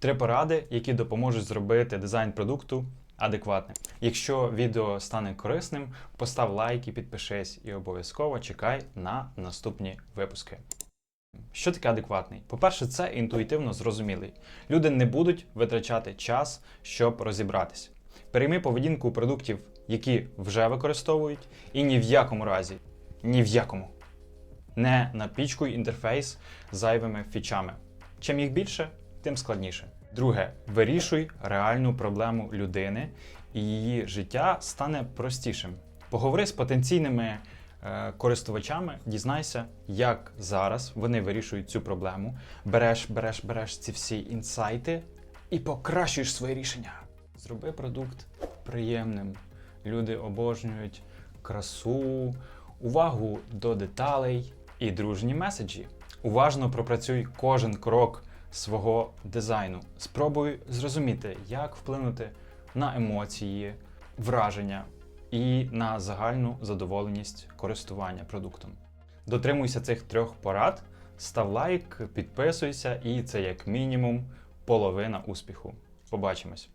Три поради, які допоможуть зробити дизайн продукту адекватним. Якщо відео стане корисним, постав лайк і підпишись, і обов'язково чекай на наступні випуски. Що таке адекватний? По-перше, це інтуїтивно зрозумілий. Люди не будуть витрачати час, щоб розібратися. Перейми поведінку продуктів, які вже використовують, і ні в якому разі, ні в якому не напічкуй інтерфейс зайвими фічами. Чим їх більше, тим складніше. Друге, вирішуй реальну проблему людини, і її життя стане простішим. Поговори з потенційними е, користувачами, дізнайся, як зараз вони вирішують цю проблему. Береш, береш, береш ці всі інсайти і покращуєш своє рішення. Зроби продукт приємним. Люди обожнюють красу, увагу до деталей і дружні меседжі. Уважно пропрацюй кожен крок свого дизайну. Спробуй зрозуміти, як вплинути на емоції, враження і на загальну задоволеність користування продуктом. Дотримуйся цих трьох порад, став лайк, підписуйся, і це як мінімум половина успіху. Побачимось!